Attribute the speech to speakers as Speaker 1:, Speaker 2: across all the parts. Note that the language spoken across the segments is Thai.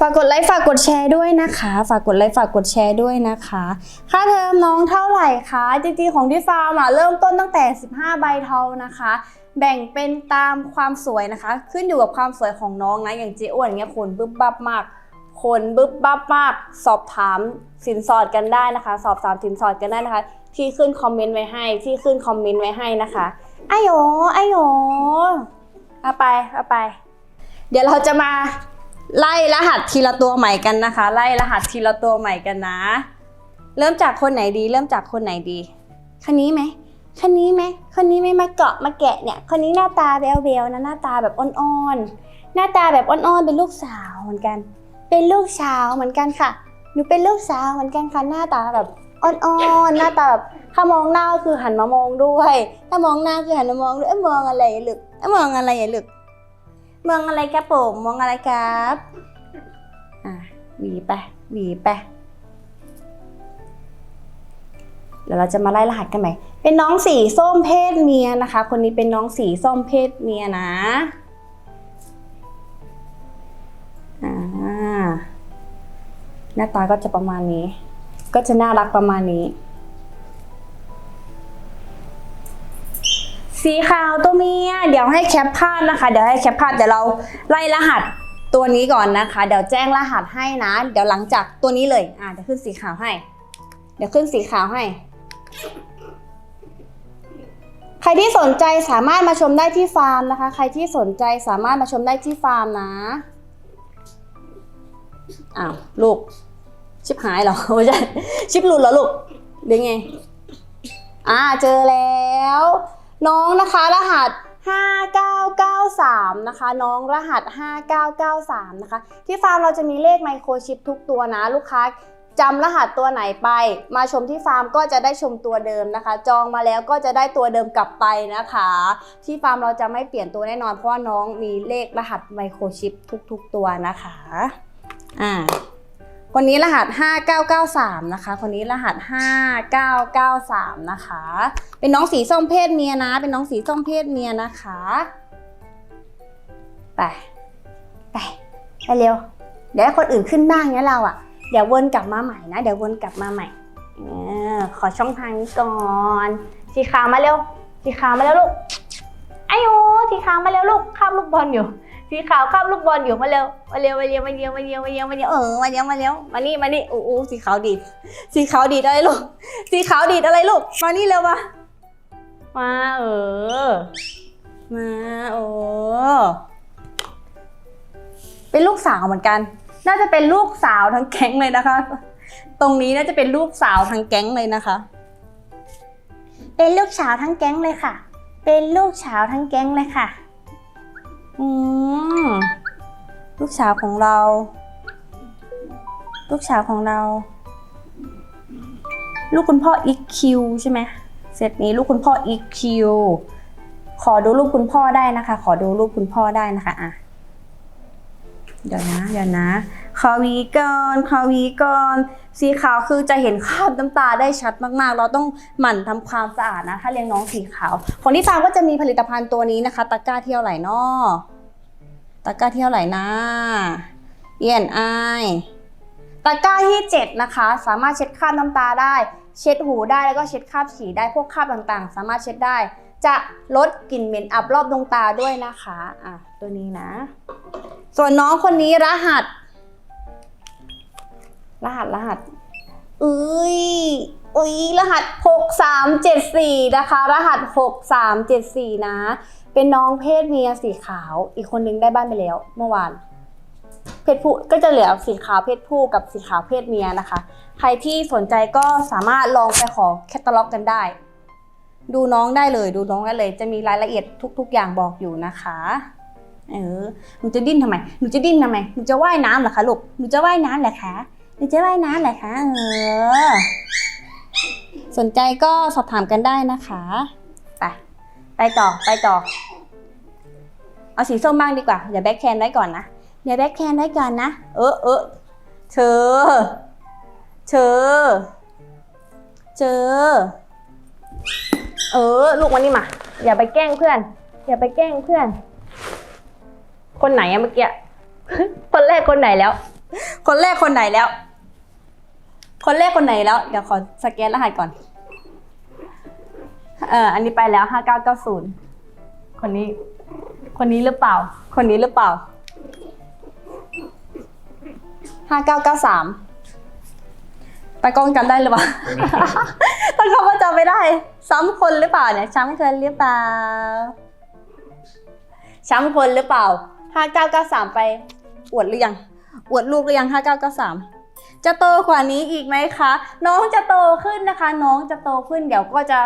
Speaker 1: ฝากกดไลค์ฝากกดแชร์ด้วยนะคะ ฝากกดไลค์ฝากกดแชร์ด้วยนะคะ ค่าเทอมน้องเท่าไหร่คะจริงๆของที่ฟาร์มอะเริ่มต้นตั้งแต่ 15 ใบเทานะคะ แบ่งเป็นตามความสวยนะคะ ขึ้นอยู่กับความสวยของน้องนะอย่างเจ๊อ้วนอย่างเงี้ยขนบึ๊บบับมากขนบึ๊บบับมาก สอบถามสินสอดกันได้นะคะ สอบถามสินสอดกันได้นะคะ ที่ขึ้นคอมเมนต์ไว้ให้ที่ขึ้นคอมเมนต์ไว้ให้นะคะไอโยไอโยเอาไปเอาไป เดี๋ยวเราจะมา ไล่รหัสทีละตัวใหม่กันนะคะ ไล่รหัสทีละตัวใหม่กันนะ เริ่มจากคนไหนดี เริ่มจากคนไหนดีคนนี้ไหมคนนี้ไหมคนนี้ไม่มาเกาะมาแกะเนี่ย คนนี้หน้าตาแววๆนะหน้าตาแบบอ่อนๆ หน้าตาแบบอ่อนๆ เป็นลูกสาวเหมือนกัน เป็นลูกสาวเหมือนกันค่ะ หนูเป็นลูกสาวเหมือนกันค่ะหน้าตาแบบอ่อนๆ หน้าตาแบบถ้ามองหน้าก็คือหันมามองด้วย ถ้ามองหน้าคือหันมามองด้วยเอ้ยมองอะไรอย่าลึกเอ้ยมองอะไรอย่าลึก มองอะไรครับผมมองอะไรครับอะหวีไปหวีไปเดี๋ยวเราจะมาไล่รหัสกันใหม่ เป็นน้องสีส้มเพศเมียนะคะ คนนี้เป็นน้องสีส้มเพศเมียนะอ่าหน้าตาก็จะประมาณนี้ ก็จะน่ารักประมาณนี้ สีขาวตัวเมีย เดี๋ยวให้แคปภาพนะคะ เดี๋ยวให้แคปภาพเดี๋ยวเราไล่รหัสตัวนี้ก่อนนะคะ เดี๋ยวแจ้งรหัสให้นะ เดี๋ยวหลังจากตัวนี้เลย อ่าเดี๋ยวขึ้นสีขาวให้ เดี๋ยวขึ้นสีขาวให้ ใครที่สนใจสามารถมาชมได้ที่ฟาร์มนะคะ ใครที่สนใจสามารถมาชมได้ที่ฟาร์มนะ อ้าวลูก ชิบหายเหรอไม่ใช่ชิปหลุดเหรอลูกหรือไง อ่าเจอแล้ว น้องนะคะรหัส 5993 นะคะ น้องรหัส 5993 นะคะ ที่ฟาร์มเราจะมีเลขไมโครชิปทุกตัวนะลูกค้าจำรหัสตัวไหนไป มาชมที่ฟาร์มก็จะได้ชมตัวเดิมนะคะ จองมาแล้วก็จะได้ตัวเดิมกลับไปนะคะ ที่ฟาร์มเราจะไม่เปลี่ยนตัวแน่นอนเพราะว่าน้องมีเลขรหัสไมโครชิปทุก ๆ ตัวนะคะอ่า คนนี้รหัส 5993 นะคะ คนนี้รหัส 5993 นะคะ เป็นน้องสีส้มเพศเมียนะ เป็นน้องสีส้มเพศเมียนะคะ ไป ไป ไปเร็ว เดี๋ยวให้คนอื่นขึ้นบ้างเนี่ยเราอะเดี๋ยววนกลับมาใหม่นะ เดี๋ยววนกลับมาใหม่อขอช่องทางนี้ก่อน สีขาวมาเร็ว สีขาวมาแล้วลูก ไอ้โอสีขาวมาแล้วลูก ข้ามลูกบอลอยู่ สีขาวข้ามลูกบอลอยู่มาเร็วมาเร็วมาเร็วมาเร็วมาเร็วมาเร็วมาเร็วเออมาเร็วมาเร็วมานี่มานี่อู้อู้สีขาวดีดสีขาวดีดอะไรลูกสีขาวดีดอะไรลูกมานี่เร็วมามาเออมาโอ้เป็นลูกสาวเหมือนกัน น่าจะเป็นลูกสาวทั้งแก๊งเลยนะคะ ตรงนี้น่าจะเป็นลูกสาวทั้งแก๊งเลยนะคะ เป็นลูกสาวทั้งแก๊งเลยค่ะ เป็นลูกสาวทั้งแก๊งเลยค่ะ อืมลูกสาวของเรา ลูกสาวของเรา ลูกคุณพ่ออีคิวใช่ไหมเสร็จนี้ลูกคุณพ่ออีคิวขอดูรูปคุณพ่อได้นะคะ ขอดูรูปคุณพ่อได้นะคะอะเดี๋ยวนะ เดี๋ยวนะ ขอวีก่อนขอวีก่อน สีขาวคือจะเห็นคราบน้ำตาได้ชัดมากๆ เราต้องหมั่นทำความสะอาดนะ ถ้าเลี้ยงน้องสีขาวของที่ฟาร์มก็จะมีผลิตภัณฑ์ตัวนี้นะคะตะกร้าเที่ยวไหลนอตะกร้าเที่ยวไหลนะเอ็นไอตะกร้าที่7นะคะ สามารถเช็ดคราบน้ำตาได้ เช็ดหูได้แล้วก็เช็ดคราบฉี่ได้พวกคราบต่างๆ สามารถเช็ดได้ จะลดกลิ่นเหม็นอับรอบดวงตาด้วยนะคะอะตัวนี้นะ ส่วนน้องคนนี้รหัส รหัสรหัสอุ้ยอุ้ยรหัส 6374 นะคะ รหัส 6374 นะ เป็นน้องเพศเมียสีขาว อีกคนนึงได้บ้านไปแล้ว เมื่อวาน เพศผู้ก็จะเหลือสีขาวเพศผู้กับสีขาวเพศเมียนะคะ ใครที่สนใจก็สามารถลองไปขอแคตตาล็อกกันได้ ดูน้องได้เลย ดูน้องได้เลย จะมีรายละเอียดทุก ๆ อย่างบอกอยู่นะคะ เออ หนูจะดิ้นทำไม หนูจะดิ้นทำไม หนูจะว่ายน้ำเหรอคะลูก หนูจะว่ายน้ำเหรอคะ หนูจะว่ายน้ำเหรอคะเออ สนใจก็สอบถามกันได้นะคะ ไป ไปต่อ ไปต่อ เอาสีส้มบ้างดีกว่าเดี๋ยวแบ็คแคนไว้ก่อนนะเดี๋ยวแบ็คแคนไว้ก่อนนะ เออเออเธอ เธอ เจอ เออ ลูกมานี่มา อย่าไปแกล้งเพื่อน อย่าไปแกล้งเพื่อน คนไหนอะเมื่อกี้ คนแรกคนไหนแล้ว คนแรกคนไหนแล้ว คนแรกคนไหนแล้ว เดี๋ยวขอสแกนรหัสก่อน เอออันนี้ไปแล้วห้าเก้าเก้าศูนย์คนนี้ คนนี้หรือเปล่า คนนี้หรือเปล่าห้าเก้าเก้าสามตากล้องจำได้หรือเปล่าตากล้องก็จำไม่ได้ ซ้ำคนหรือเปล่าเนี่ยซ้ำคนหรือเปล่าซ้ำคนหรือเปล่าห้าเก้าเก้าสามไป อวดหรือยัง อวดลูกหรือยังห้าเก้าเก้าสาม จะโตกว่านี้อีกไหมคะ น้องจะโตขึ้นนะคะ น้องจะโตขึ้นเดี๋ยวก็จะ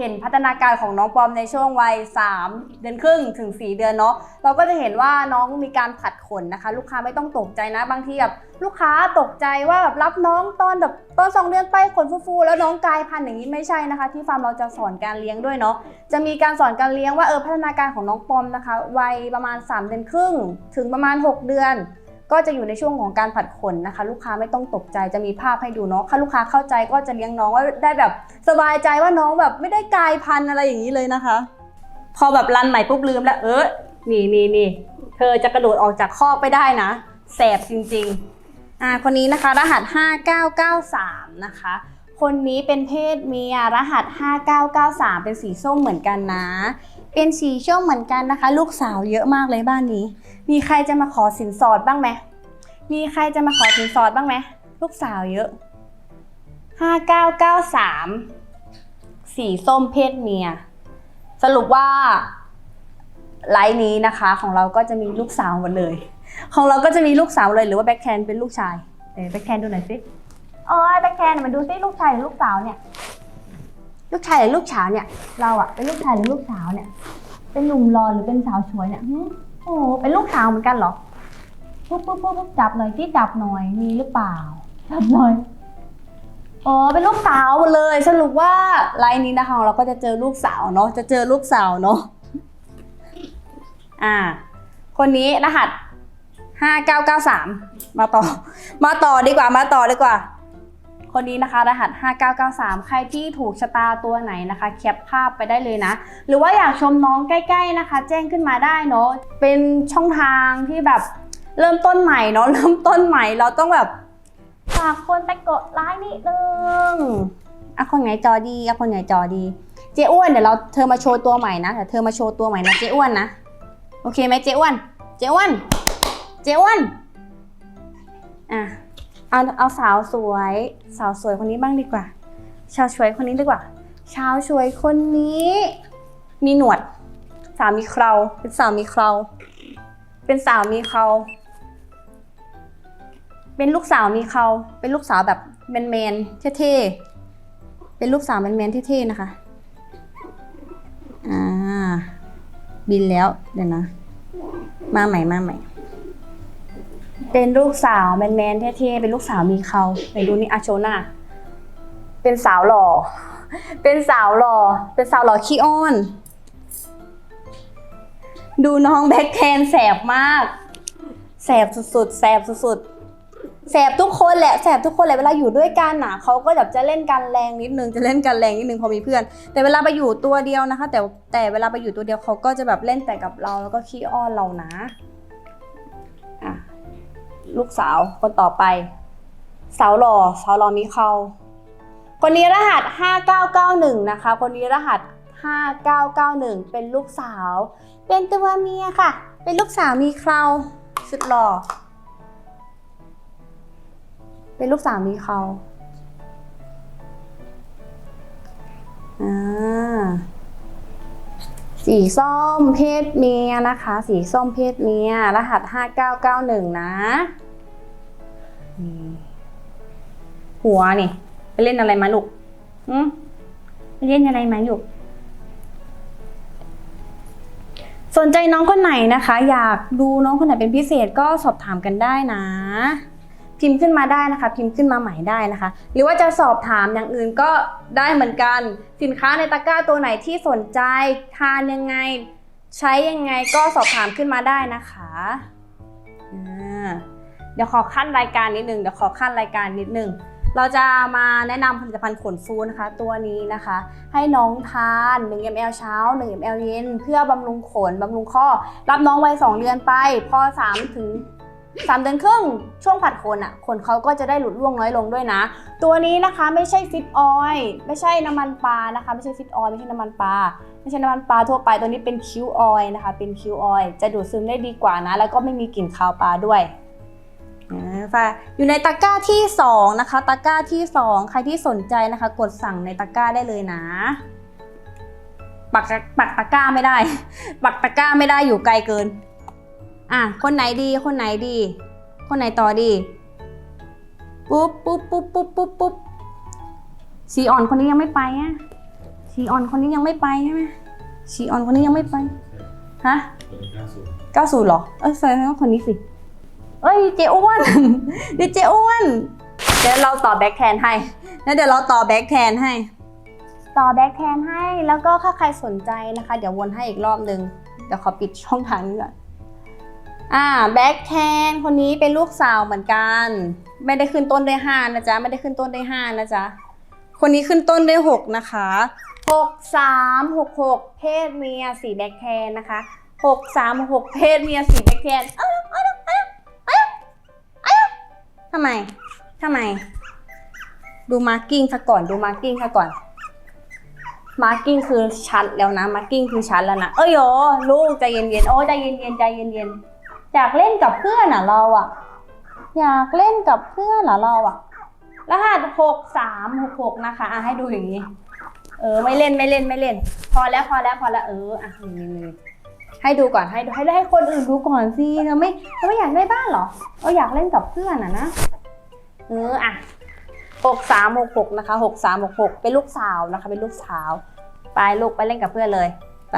Speaker 1: เห็นพัฒนาการของน้องปอมในช่วงวัย 3 เดือนครึ่งถึง 4 เดือนเนาะเราก็จะเห็นว่าน้องมีการผัดขนนะคะ ลูกค้าไม่ต้องตกใจนะบางทีแบบลูกค้าตกใจว่าแบบรับน้องตอนแบบตอนสองเดือนไปขนฟูๆแล้วน้องกลายพันธุ์อย่างนี้ไม่ใช่นะคะ ที่ฟาร์มเราจะสอนการเลี้ยงด้วยเนาะจะมีการสอนการเลี้ยงว่าเออพัฒนาการของน้องปอมนะคะ วัยประมาณ 3 เดือนครึ่ง ถึงประมาณ 6 เดือน ก็จะอยู่ในช่วงของการผัดขนนะคะ ลูกค้าไม่ต้องตกใจจะมีภาพให้ดูเนาะถ้าลูกค้าเข้าใจก็จะเลี้ยงน้องว่าได้แบบสบายใจว่าน้องแบบไม่ได้กลายพันธุ์อะไรอย่างนี้เลยนะคะ พอแบบรันใหม่ปุ๊บลืมแล้วเออนี่นี่นี่เธอจะกระโดดออกจากคอกไปได้นะแสบจริงๆอ่าคนนี้นะคะรหัส 5993 นะคะ คนนี้เป็นเพศเมียรหัส 5993 เป็นสีส้มเหมือนกันนะ เป็นสีส้มเหมือนกันนะคะ ลูกสาวเยอะมากเลยบ้านนี้ มีใครจะมาขอสินสอดบ้างไหมมีใครจะมาขอสินสอดบ้างไหมลูกสาวเยอะ 5993 สีส้มเพศเมีย สรุปว่าไลน์นี้นะคะ ของเราก็จะมีลูกสาวหมดเลย ของเราก็จะมีลูกสาวเลยหรือว่าแบ็คแคนเป็นลูกชายเออแบ็คแคนดูหน่อยสิอ๋อแบ็คแคนมาดูสิลูกชายหรือลูกสาวเนี่ย ลูกชายหรือลูกสาวเนี่ย เราอะเป็นลูกชายหรือลูกสาวเนี่ย เป็นหนุ่มรอหรือเป็นสาวสวยเนี่ยหึโอ้โหเป็นลูกสาวเหมือนกันเหรอปุ๊บปุ๊บปุ๊บปุ๊บจับหน่อยที่จับหน่อยมีหรือเปล่า จับหน่อยอ๋อเป็นลูกสาวหมดเลย สรุปว่าไลน์นี้นะคะเราก็จะเจอลูกสาวเนาะจะเจอลูกสาวเนาะอ่า คนนี้รหัสห้าเก้าเก้าสามมาต่อ มาต่อดีกว่ามาต่อดีกว่า คนนี้นะคะ รหัส 5993 ใครที่ถูกชะตาตัวไหนนะคะแคปภาพไปได้เลยนะ หรือว่าอยากชมน้องใกล้ ๆนะคะ แจ้งขึ้นมาได้เนาะเป็นช่องทางที่แบบเริ่มต้นใหม่เนาะเริ่มต้นใหม่เราต้องแบบฝากคนไปกดไลค์นิดนึงอะคนไหนจอดีอะคนไหนจอดี เจ๊อ้วนเดี๋ยวเราเธอมาโชว์ตัวใหม่นะเดี๋ยวเธอมาโชว์ตัวใหม่นะเจ๊อ้วนนะโอเคไหมเจ๊อ้วน เจ๊อ้วน เจ๊อ้วนอะ เอาเอาสาวสวย สาวสวยคนนี้บ้างดีกว่า ชาวสวยคนนี้ดีกว่า ชาวสวยคนนี้ มีหนวด สาวมีเคราเป็นสาวมีเคราเป็นสาวมีเคราเป็นลูกสาวมีเคราเป็นลูกสาวแบบแมนแมนเท่ๆ เป็นลูกสาวแมนแมนเท่ๆ นะคะ อ่า บินแล้วเดี๋ยวนะ มาใหม่มาใหม่ เป็นลูกสาวแมนๆเท่ๆเป็นลูกสาวมีเขาไหนดูนี่อาโชน่าเป็นสาวหล่อ เป็นสาวหล่อ เป็นสาวหล่อขี้อ้อน ดูน้องแบ็คแคนแสบมาก แสบสุดๆ แสบสุดๆ แสบทุกคนแหละ แสบทุกคนแหละเวลาอยู่ด้วยกันน่ะเขาก็แบบจะเล่นกันแรงนิดนึง จะเล่นกันแรงนิดนึงพอมีเพื่อน แต่เวลาไปอยู่ตัวเดียวนะคะ แต่แต่เวลาไปอยู่ตัวเดียวเขาก็จะแบบเล่นแต่กับเราแล้วก็ขี้อ้อนเรานะ ลูกสาวคนต่อไป สาวหล่อสาวหล่อมีเขาคนนี้รหัส 5991 นะคะ คนนี้รหัส 5991 เป็นลูกสาว เป็นตัวเมียค่ะ เป็นลูกสาวมีเคราสุดหล่อ เป็นลูกสาวมีเขาอ่า สีส้มเพศเมียนะคะ สีส้มเพศเมีย รหัส 5991 นะนี่หัวนี่ ไปเล่นอะไรมาลูกหืมไปเล่นอะไรมาลูกสนใจน้องคนไหนนะคะ อยากดูน้องคนไหนเป็นพิเศษก็สอบถามกันได้นะ พิมพ์ขึ้นมาได้นะคะ พิมพ์ขึ้นมาใหม่ได้นะคะ หรือว่าจะสอบถามอย่างอื่นก็ได้เหมือนกัน สินค้าในตะกร้าตัวไหนที่สนใจทานยังไง ใช้ยังไงก็สอบถามขึ้นมาได้นะคะเดี๋ยวขอขั้นรายการนิดนึงเดี๋ยวขอขั้นรายการนิดนึงเราจะมาแนะนำผลิตภัณฑ์ขนฟูนะคะ ตัวนี้นะคะ ให้น้องทาน 1 ml เช้า 1 ml เย็น เพื่อบำรุงขนบำรุงข้อ รับน้องวัย 2 เดือนไป พอ 3 ถึง สามเดือนครึ่งช่วงผัดขนอะขนเขาก็จะได้หลุดร่วงน้อยลงด้วยนะ ตัวนี้นะคะไม่ใช่ฟิตออยล์ไม่ใช่น้ำมันปลานะคะ ไม่ใช่ฟิตออยล์ไม่ใช่น้ำมันปลาไม่ใช่น้ำมันปลาทั่วไปตัวนี้เป็นคิวออยล์นะคะ เป็นคิวออยล์จะดูดซึมได้ดีกว่านะ แล้วก็ไม่มีกลิ่นคาวปลาด้วยอ่าค่ะอยู่ในตะกร้าที่สองนะคะ ตะกร้าที่สองใครที่สนใจนะคะ กดสั่งในตะกร้าได้เลยนะ ปักตะปักตะกร้าไม่ได้ ปักตะกร้าไม่ได้อยู่ไกลเกิน อะคนไหนดีคนไหนดี คนไหนต่อดีปุ๊บปุ๊บปุ๊บปุ๊บปุ๊บปุ๊บสีอ่อนคนนี้ยังไม่ไปอะสีอ่อนคนนี้ยังไม่ไปใช่ไหมสีอ่อนคนนี้ยังไม่ไปฮะ
Speaker 2: เก้าศูนย์
Speaker 1: เก้าศูนย์หรอเออแสดงว่าคนนี้สิเอ้ยเจ๊อ้วนดิเจ๊อ้วนเดี๋ยวเราต่อแบ็คแทนให้แล้วเดี๋ยวเราต่อแบ็คแทนให้ ต่อแบ็คแทนให้แล้วก็ถ้าใครสนใจนะคะ เดี๋ยววนให้อีกรอบนึงเดี๋ยวขอปิดช่องทางนี้ก่อน อ่าแบ็คแทนคนนี้เป็นลูกสาวเหมือนกัน ไม่ได้ขึ้นต้นด้วยห้านะจ๊ะไม่ได้ขึ้นต้นด้วยห้านะจ๊ะคนนี้ขึ้นต้นด้วยหกนะคะหกสามหกหกเพศเมียสีแบ็คแทนนะคะหกสามหกเพศเมียสีแบ็คแทนเอ้าเอ้าเอ้าเอ้าเอ้าทำไมทำไม ดูมาร์กิ้งซะก่อนดูมาร์กิ้งซะก่อนมาร์กิ้งคือชัดแล้วนะมาร์กิ้งคือชัดแล้วนะเอ้ยโยลูกใจเย็นๆโอ้ใจเย็นๆใจเย็นๆ อยากเล่นกับเพื่อนอะเราอะ อยากเล่นกับเพื่อนอะเราอะ รหัสหกสามหกหกนะคะอะให้ดูอย่างนี้ เออไม่เล่นไม่เล่นไม่เล่น พอแล้วพอแล้วพอแล้วเอออะนี่นี่ให้ดูก่อนให้ดูให้ให้คนอื่นดูก่อนสิเธอไม่เธอไม่อยากได้บ้านเหรอเอออยากเล่นกับเพื่อนอะนะเอออะหกสามหกหกนะคะหกสามหกหกเป็นลูกสาวนะคะ เป็นลูกสาว ไปลูกไปเล่นกับเพื่อนเลยไป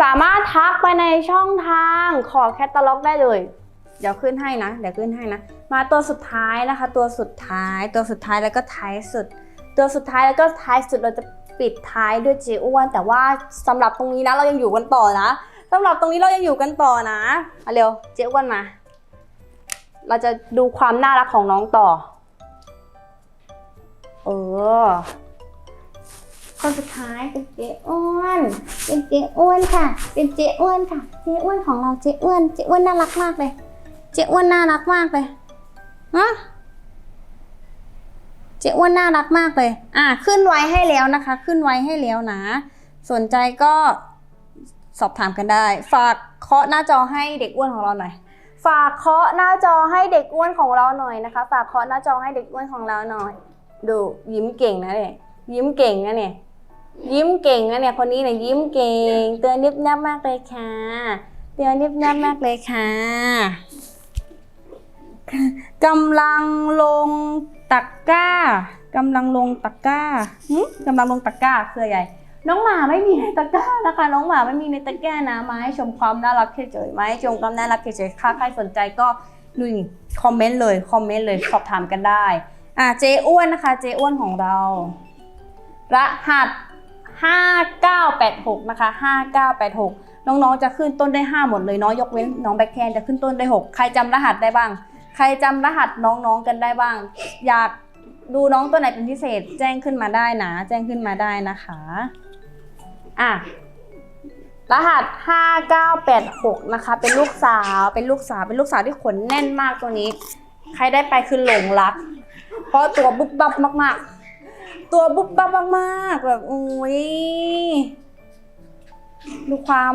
Speaker 1: สามารถทักไปในช่องทางขอแคตตาล็อกได้เลย เดี๋ยวขึ้นให้นะ เดี๋ยวขึ้นให้นะ มาตัวสุดท้ายนะคะ ตัวสุดท้าย ตัวสุดท้ายแล้วก็ท้ายสุด ตัวสุดท้ายแล้วก็ท้ายสุดเราจะปิดท้ายด้วยเจอ้วนแต่ว่าสำหรับตรงนี้นะเรายังอยู่กันต่อนะสำหรับตรงนี้เรายังอยู่กันต่อนะเอาเร็วเจอ้วนมา เราจะดูความน่ารักของน้องต่อ เออ คนสุดท้ายเป็นเจ๊อ้วนเป็นเจ๊อ้วนค่ะ เป็นเจ๊อ้วนค่ะ เจ๊อ้วนของเราเจ๊อ้วนเจ๊อ้วนน่ารักมากเลย เจ๊อ้วนน่ารักมากเลยฮะเจ๊อ้วนน่ารักมากเลย อะขึ้นไว้ให้แล้วนะคะ ขึ้นไว้ให้แล้วนะ สนใจก็สอบถามกันได้ ฝากเคาะหน้าจอให้เด็กอ้วนของเราหน่อย ฝากเคาะหน้าจอให้เด็กอ้วนของเราหน่อยนะคะ ฝากเคาะหน้าจอให้เด็กอ้วนของเราหน่อย ดูยิ้มเก่งนะเนี่ย ยิ้มเก่งนะเนี่ย ยิ้มเก่งนะเนี่ยคนนี้เนี่ยยิ้มเก่ง เตือนนิบนับมากเลยค่ะ เตือนนิบนับมากเลยค่ะกำลังลงตะกร้ากำลังลงตะกร้าหึกำลังลงตะกร้าคืออะไรน้องหมาไม่มีในตะกร้านะคะ น้องหมาไม่มีในตะกร้านะมาให้ชมความน่ารักเฉยๆมาให้ชมความน่ารักเฉยๆถ้าใครสนใจก็ดูนี่คอมเมนต์เลยคอมเมนต์เลยสอบถามกันได้ อะเจ๊อ้วนนะคะ เจ๊อ้วนของเรา รหัส 5986 นะคะ 5986 น้องๆ จะขึ้นต้นได้ 5 หมดเลยเนาะยกเว้นน้องแบ็คแคนจะขึ้นต้นได้ 6 ใครจำรหัสได้บ้าง ใครจำรหัสน้องๆ กันได้บ้าง อยากดูน้องตัวไหนเป็นพิเศษ แจ้งขึ้นมาได้นะ แจ้งขึ้นมาได้นะคะ อะ รหัส 5986 นะคะ เป็นลูกสาว เป็นลูกสาว เป็นลูกสาวที่ขนแน่นมากตัวนี้ ใครได้ไปคือหลงรัก เพราะตัวบุ๊บบับมากๆ ตัวบุบบับมากๆแบบโอ้ยดูความ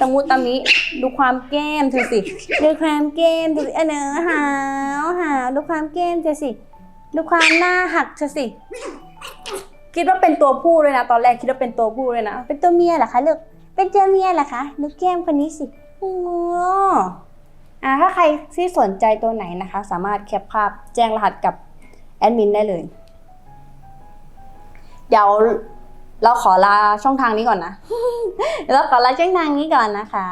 Speaker 1: ตะมุตะมิ ดูความแก้มเธอสิดูความแก้มเธอสิเออเนอหาวหาวดูความแก้มเธอสิดูความหน้าหักเธอสิ คิดว่าเป็นตัวผู้เลยนะ ตอนแรกคิดว่าเป็นตัวผู้เลยนะ เป็นตัวเมียเหรอคะลูกเป็นตัวเมียเหรอคะดูแก้มคนนี้สิโอ้อ่าถ้าใครที่สนใจตัวไหนนะคะ สามารถแคปภาพแจ้งรหัสกับแอดมินได้เลย เดี๋ยวเราขอลาช่องทางนี้ก่อนนะเราขอลาช่องทางนี้ก่อนนะคะ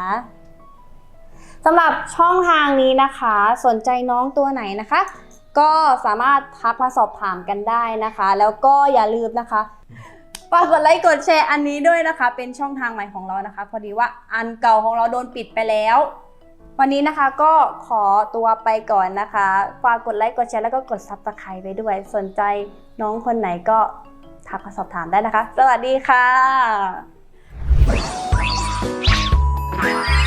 Speaker 1: สำหรับช่องทางนี้นะคะ สนใจน้องตัวไหนนะคะ ก็สามารถทักมาสอบถามกันได้นะคะ แล้วก็อย่าลืมนะคะฝากกดไลค์กดแชร์อันนี้ด้วยนะคะ เป็นช่องทางใหม่ของเรานะคะ พอดีว่าอันเก่าของเราโดนปิดไปแล้ว วันนี้นะคะก็ขอตัวไปก่อนนะคะฝากกดไลค์กดแชร์แล้วก็กดซับสไครต์ไปด้วย สนใจน้องคนไหนก็ ทักมาสอบถามได้นะคะ สวัสดีค่ะ